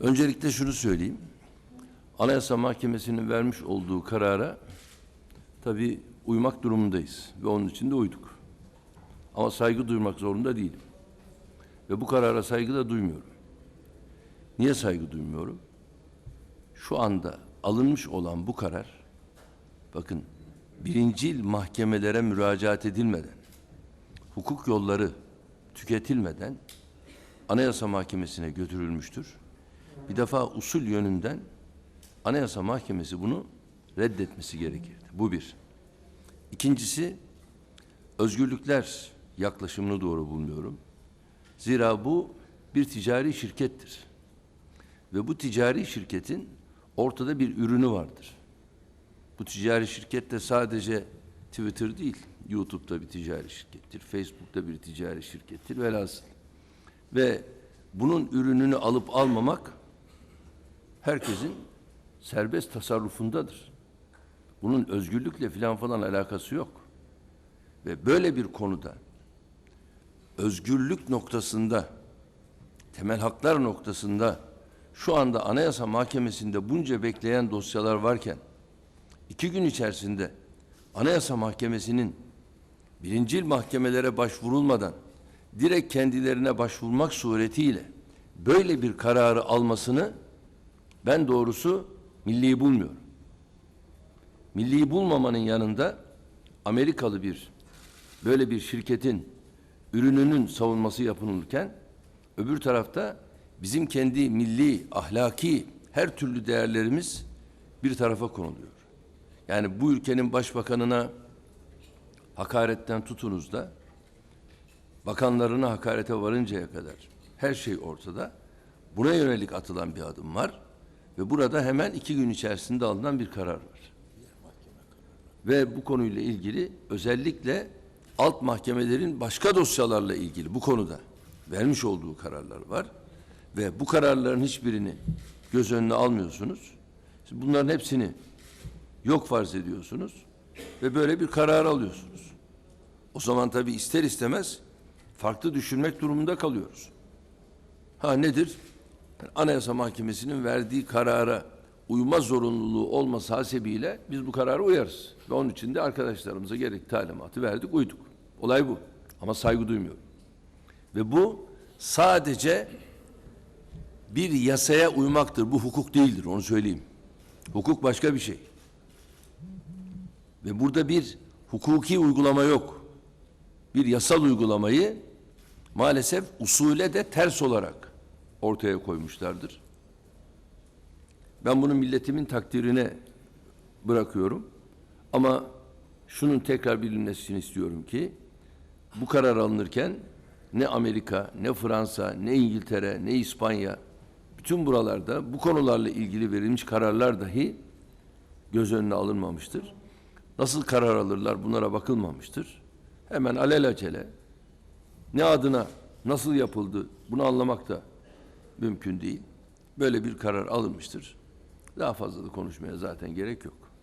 Öncelikle şunu söyleyeyim. Anayasa Mahkemesi'nin vermiş olduğu karara tabii uymak durumundayız ve onun için de uyduk. Ama saygı duymak zorunda değilim. Ve bu karara saygı da duymuyorum. Niye saygı duymuyorum? Şu anda alınmış olan bu karar, bakın birincil mahkemelere müracaat edilmeden, hukuk yolları tüketilmeden Anayasa Mahkemesi'ne götürülmüştür. Bir defa usul yönünden Anayasa Mahkemesi bunu reddetmesi gerekirdi. Bu bir. İkincisi, özgürlükler yaklaşımını doğru bulmuyorum. Zira bu bir ticari şirkettir. Ve bu ticari şirketin ortada bir ürünü vardır. Bu ticari şirket de sadece Twitter değil, YouTube'da bir ticari şirkettir, Facebook'ta bir ticari şirkettir velhasıl. Ve bunun ürününü alıp almamak herkesin serbest tasarrufundadır. Bunun özgürlükle filan falan alakası yok. Ve böyle bir konuda özgürlük noktasında, temel haklar noktasında şu anda Anayasa Mahkemesi'nde bunca bekleyen dosyalar varken iki gün içerisinde Anayasa Mahkemesi'nin birincil mahkemelere başvurulmadan direkt kendilerine başvurmak suretiyle böyle bir kararı almasını ben doğrusu milli bulmuyorum. Milli bulmamanın yanında Amerikalı bir böyle bir şirketin ürününün savunması yapılırken öbür tarafta bizim kendi milli, ahlaki her türlü değerlerimiz bir tarafa konuluyor. Yani bu ülkenin başbakanına hakaretten tutunuz da bakanlarına hakarete varıncaya kadar her şey ortada. Buna yönelik atılan bir adım var ve burada hemen iki gün içerisinde alınan bir karar var. Ve bu konuyla ilgili özellikle alt mahkemelerin başka dosyalarla ilgili bu konuda vermiş olduğu kararlar var. Ve bu kararların hiçbirini göz önüne almıyorsunuz. Siz bunların hepsini yok farz ediyorsunuz ve böyle bir karar alıyorsunuz. O zaman tabii ister istemez farklı düşünmek durumunda kalıyoruz. Ha nedir? Anayasa Mahkemesi'nin verdiği karara uyma zorunluluğu olması hasebiyle biz bu karara uyarız. Ve onun için de arkadaşlarımıza gerek talimatı verdik, uyduk. Olay bu. Ama saygı duymuyorum. Ve bu sadece bir yasaya uymaktır. Bu hukuk değildir, onu söyleyeyim. Hukuk başka bir şey. Ve burada bir hukuki uygulama yok. Bir yasal uygulamayı maalesef usule de ters olarak ortaya koymuşlardır. Ben bunu milletimin takdirine bırakıyorum. Ama şunun tekrar bilinmesini istiyorum ki bu karar alınırken ne Amerika, ne Fransa, ne İngiltere, ne İspanya bütün buralarda bu konularla ilgili verilmiş kararlar dahi göz önüne alınmamıştır. Nasıl karar alırlar bunlara bakılmamıştır. Hemen alelacele ne adına nasıl yapıldı bunu anlamak da mümkün değil. Böyle bir karar alınmıştır. Daha fazla da konuşmaya zaten gerek yok.